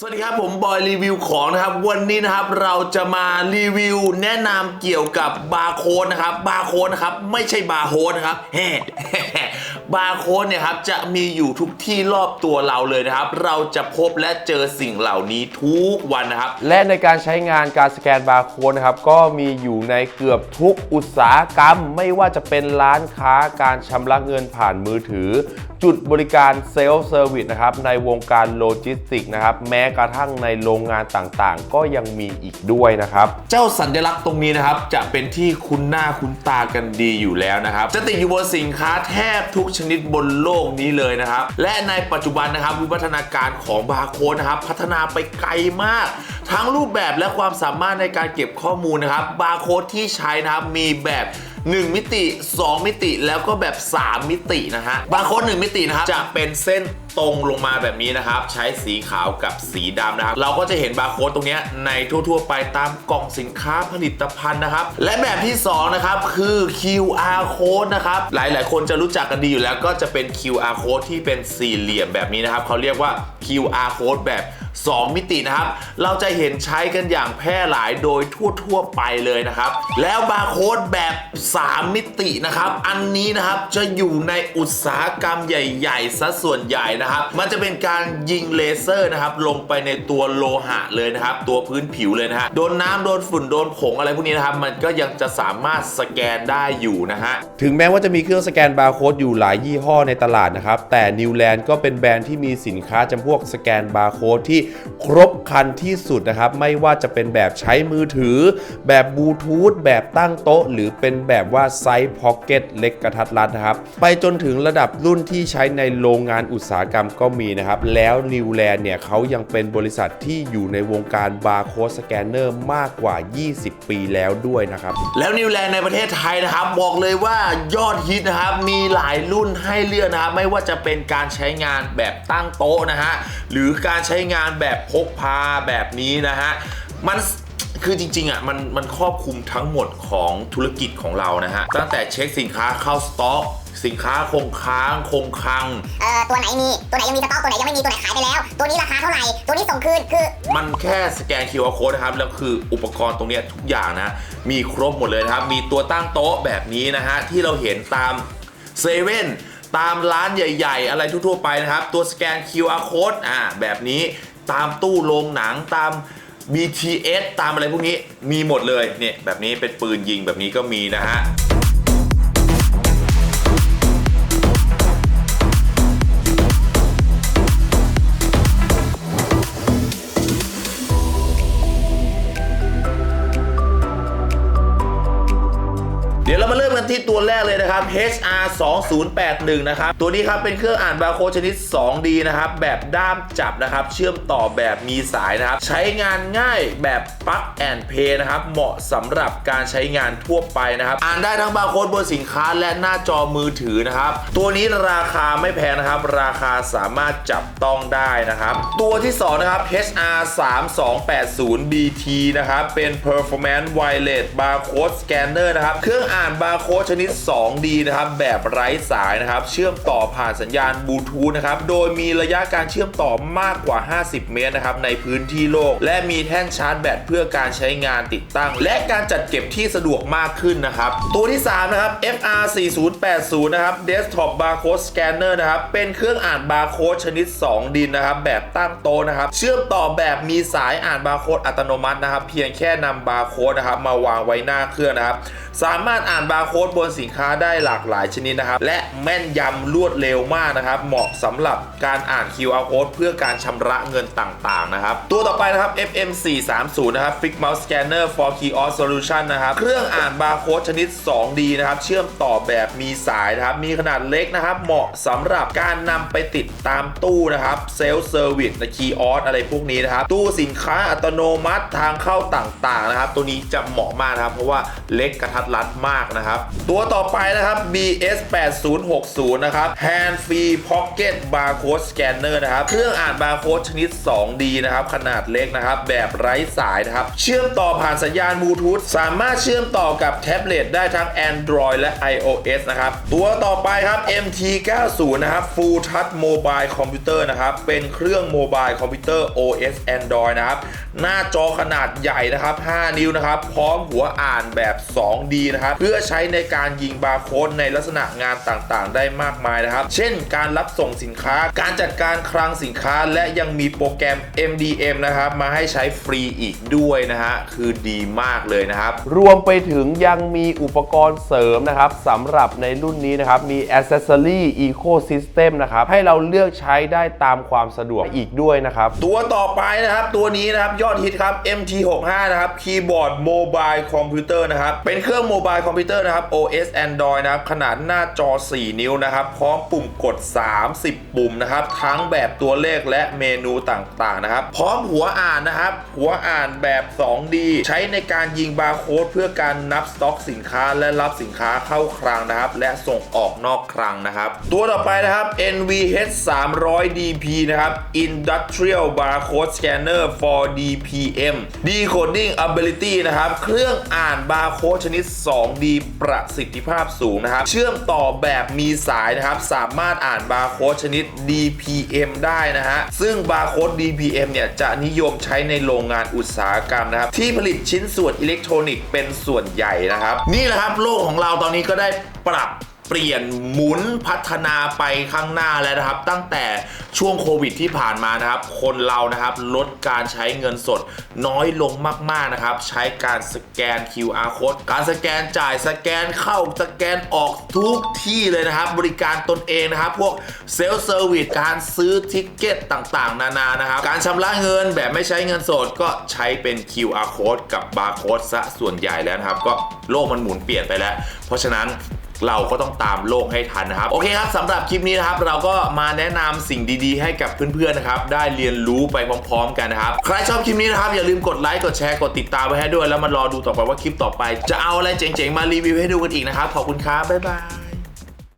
สวัสดีครับผมบอยรีวิวของนะครับ วันนี้นะครับเราจะมารีวิวแนะนำเกี่ยวกับบาร์โค้ดนะครับบาร์โค้ดนะครับไม่ใช่บาร์โฮดนะครับแฮ่ บาร์โค้ดเนี่ยครับจะมีอยู่ทุกที่รอบตัวเราเลยนะครับ เราจะพบและเจอสิ่งเหล่านี้ทุกวันนะครับ และในการใช้งานการสแกนบาร์โค้ดนะครับก็มีอยู่ในเกือบทุกอุตสาหกรรม ไม่ว่าจะเป็นร้านค้าการชำระเงินผ่านมือถือ จุดบริการเซลล์เซอร์วิสนะครับในวงการโลจิสติกส์นะครับแม้กระทั่งในโรงงานต่างๆ ก็ยังมีอีกด้วยนะครับ เจ้าสัญลักษณ์ตรงนี้นะครับจะเป็นที่คุ้นหน้าคุ้นตากันดีอยู่แล้วนะครับจะติดอยู่บนสินค้าแทบทุกชนิดบนโลกนี้เลยนะครับ และในปัจจุบันนะครับวิวัฒนาการของบาร์โค้ดนะครับ พัฒนาไปไกลมาก ทั้งรูปแบบและความสามารถในการเก็บข้อมูลนะครับบาร์โค้ดที่ใช้นะครับมีแบบ 1 มิติ 2 มิติแล้วก็แบบ 3 มิตินะฮะบาร์โค้ด1มิตินะครับจะเป็นเส้นตรงลงมาแบบนี้นะครับ ใช้สีขาวกับสีดำนะครับ เราก็จะเห็นบาร์โค้ดตรงนี้ในทั่ว ๆ ไปตามกล่องสินค้าผลิตภัณฑ์นะครับ และแบบที่ 2 นะครับ คือ QR code นะครับ หลาย ๆ คนจะรู้จักกันดีอยู่แล้วก็จะเป็น QR code ที่เป็นสี่เหลี่ยมแบบนี้นะครับเขาเรียกว่า QR code แบบ 2 มิตินะครับ เราจะเห็นใช้กันอย่างแพร่หลายโดยทั่ว ๆ ไปเลยนะครับ แล้วบาร์โค้ดแบบ 3 มิตินะครับ อันนี้นะครับจะอยู่ในอุตสาหกรรมใหญ่ ๆซะส่วนใหญ่นะครับมันจะเป็นการยิงเลเซอร์นะครับ ลงไปในตัวโลหะเลยนะครับ ตัวพื้นผิวเลยนะฮะ โดนน้ำโดนฝุ่นโดนผงอะไรพวกนี้นะครับ มันก็ยังจะสามารถสแกนได้อยู่นะฮะ ถึงแม้ว่าจะมีเครื่องสแกนบาร์โค้ดอยู่หลายยี่ห้อในตลาดนะครับ แต่ New Land ก็เป็นแบรนด์ที่มีสินค้าจำพวกสแกนบาร์โค้ดที่ครบครันที่สุดนะครับ ไม่ว่าจะเป็นแบบใช้มือถือ แบบบลูทูธแบบตั้งโต๊ะ หรือเป็นแบบว่าไซส์พ็อกเก็ตเล็กกระทัดรัดนะครับ ไปจนถึงระดับรุ่นที่ใช้ในโรงงานอุตสาหกรรมก็มีนะครับ แล้ว New Land เนี่ยเขายังเป็นบริษัทที่อยู่ในวงการบาร์โค้ดสแกนเนอร์มากกว่า 20 ปีแล้วด้วยนะครับ แล้วนิวแลนด์ในประเทศไทยนะครับ บอกเลยว่ายอดฮิตนะครับ มีหลายรุ่นให้เลือกนะครับ ไม่ว่าจะเป็นการใช้งานแบบตั้งโต๊ะนะฮะ หรือการใช้งานแบบพกพาแบบนี้นะฮะ มันคือจริงๆอะมันมันครอบคลุมทั้งหมดของธุรกิจของเรานะฮะ ตั้งแต่เช็คสินค้าเข้าสต็อก สินค้าคงค้างคงคลัง เอ่อตัวไหนมีตัวไหนยังมีสต็อกตัวไหนยังไม่มีตัวไหนขายไปแล้ว ตัวนี้ราคาเท่าไหร่ตัวนี้ส่งคืนคือ มันแค่สแกน QR code นะครับ แล้วคืออุปกรณ์ตรงเนี้ยทุกอย่างนะ มีครบหมดเลยนะครับ มีตัวตั้งโต๊ะแบบนี้นะฮะ ที่เราเห็นตามเซเว่นตามร้านใหญ่ ๆ อะไรทั่วๆไปนะครับ ตัวสแกน QR code อ่าแบบนี้ตามตู้โรงหนังตาม BTS ตามอะไรพวกนี้มีหมดเลยเนี่ยแบบนี้เป็นปืนยิงแบบนี้ก็มีนะฮะ เลยนะครับ HR 2081นะครับ ตัวนี้ครับเป็นเครื่องอ่านบาร์โค้ดชนิด 2D นะครับ แบบด้ามจับนะครับ เชื่อมต่อแบบมีสายนะครับ ใช้งานง่ายแบบปลั๊กแอนเพย์นะครับ เหมาะสำหรับการใช้งานทั่วไปนะครับ อ่านได้ทั้งบาร์โค้ดบนสินค้าและหน้าจอมือถือนะครับ ตัวนี้ราคาไม่แพงนะครับ ราคาสามารถจับต้องได้นะครับ ตัวที่ 2 นะครับ HR 3280 BT นะครับ เป็น Performance Wireless Barcode Scanner นะครับ เครื่องอ่านบาร์โค้ดชนิด 2D นะครับแบบไร้สายนะครับเชื่อมต่อผ่านสัญญาณบลูทูธนะครับโดยมีระยะการเชื่อมต่อมากกว่า 50 เมตรนะครับในพื้นที่โลก และมีแท่นชาร์จแบตเพื่อการใช้งานติดตั้ง และการจัดเก็บที่สะดวกมากขึ้นนะครับตัวที่ 3 นะครับ FR 4080นะครับ Desktop Barcode Scanner นะครับเป็นเครื่องอ่านบาร์โค้ดชนิด 2 ดินนะครับแบบตั้งโต๊ะนะครับเชื่อมต่อแบบมีสายอ่านบาร์โค้ดอัตโนมัตินะครับเพียงแค่นำบาร์โค้ดนะครับมาวางไว้หน้าเครื่องนะครับ สามารถอ่านบาร์โค้ดบนสินค้าได้หลากหลายชนิดนะครับ และแม่นยำรวดเร็วมากนะครับ เหมาะสำหรับการอ่าน QR code เพื่อการชำระเงินต่างๆนะครับ ตัวต่อไปนะครับ FM 430นะครับ Fix Mouse Scanner for Kiosk Solution นะครับ เครื่องอ่านบาร์โค้ดชนิด 2D นะครับ เชื่อมต่อแบบมีสายนะครับ มีขนาดเล็กนะครับ เหมาะสำหรับการนำไปติดตามตู้นะครับเซลล์เซอร์วิสในคีออสอะไรพวกนี้นะครับ ตู้สินค้าอัตโนมัติทางเข้าต่างๆนะครับ ตัวนี้จะเหมาะมากนะครับ เพราะว่าเล็กกระทัดรัดมากนะครับ ตัวต่อไปนะครับ BS 8060นะครับ Hand Free Pocket Barcode Scanner นะครับ เครื่องอ่านบาร์โค้ดชนิด 2D นะครับ ขนาดเล็กนะครับ แบบไร้สายนะครับ เชื่อมต่อผ่านสัญญาณบลูทูธสามารถเชื่อมต่อกับแท็บเล็ตได้ทั้ง Android และ iOS นะครับ ตัวต่อไปครับ MT90 นะครับ Full Touch Mobile Computer นะครับ เป็นเครื่องโมบายคอมพิวเตอร์ OS Android นะครับ หน้าจอขนาดใหญ่นะครับ 5 นิ้วนะครับ พร้อมหัวอ่านแบบ 2D นะครับ เพื่อใช้ในการยิงบาร์โค้ดในลักษณะงานต่างๆ ได้มากมายนะครับ เช่น การรับส่งสินค้า การจัดการคลังสินค้า และยังมีโปรแกรม MDM นะครับมาให้ใช้ฟรีอีกด้วยนะฮะ คือดีมากเลยนะครับ รวมไปถึงยังมีอุปกรณ์เสริมนะครับสำหรับในรุ่นนี้นะครับ มี Accessory Ecosystem นะครับ ให้เราเลือกใช้ได้ตามความสะดวกอีกด้วยนะครับ ตัวต่อไปนะครับ ตัวนี้นะครับ ยอดฮิตครับ MT65 นะครับ คีย์บอร์ดโมบายคอมพิวเตอร์นะครับ เป็นเครื่องโมบายคอมพิวเตอร์นะครับ OS Android นะครับ ขนาดหน้าจอ 4 นิ้วนะครับ พร้อมปุ่มกด 30 ปุ่มนะครับ ทั้งแบบตัวเลขและเมนูต่างๆนะครับ พร้อมหัวอ่านนะครับ หัวอ่านแบบ 2D ใช้ในการยิงบาร์โค้ดเพื่อการนับสต็อกสินค้าและรับสินค้าเข้าคลังนะครับ และส่งออกนอกคลังนะครับ ตัวต่อไปนะครับ NVH 300 DP นะครับ Industrial Barcode Scanner for DPM Decoding Ability นะครับ เครื่องอ่านบาร์โค้ดชนิด 2D ประสิทธิภาพสูงนะครับ เชื่อมต่อแบบมีสายนะครับ สามารถอ่านบาร์โค้ดชนิด DPM ได้นะฮะ ซึ่งบาร์โค้ด DPM เนี่ย จะนิยมใช้ในโรงงานอุตสาหกรรมนะครับ ที่ผลิตชิ้นส่วนอิเล็กทรอนิกส์เป็นส่วนใหญ่นะครับ นี่แหละครับโลกของเราตอนนี้ก็ได้ปรับ เปลี่ยนหมุนพัฒนาไปข้างหน้าแล้วนะครับ ตั้งแต่ช่วงโควิดที่ผ่านมานะครับ คนเรานะครับลดการใช้เงินสดน้อยลงมากๆนะครับ ใช้การสแกน QR code การสแกนจ่ายสแกนเข้าสแกนออกทุกที่เลยนะครับ บริการตนเองนะครับ พวกเซลล์เซอร์วิสการซื้อทิกเก็ตต่างๆ นานานะครับ การชำระเงินแบบไม่ใช้เงินสดก็ใช้เป็น QR code กับบาร์โค้ดซะส่วนใหญ่แล้วนะครับ ก็โลกมันหมุนเปลี่ยนไปแล้ว เพราะฉะนั้น เราก็ต้องตามโลกให้ทันนะครับ โอเคครับสำหรับคลิปนี้นะครับ เราก็มาแนะนำสิ่งดีๆ ให้กับเพื่อนๆนะครับได้เรียนรู้ไปพร้อมๆ กันนะครับ ใครชอบคลิปนี้นะครับอย่าลืมกดไลค์กดแชร์กดติดตามไว้ให้ด้วย แล้วมารอดูต่อไปว่าคลิปต่อไป จะเอาอะไรเจ๋งๆมารีวิวให้ดูกันอีกนะครับขอบคุณครับบ๊ายบาย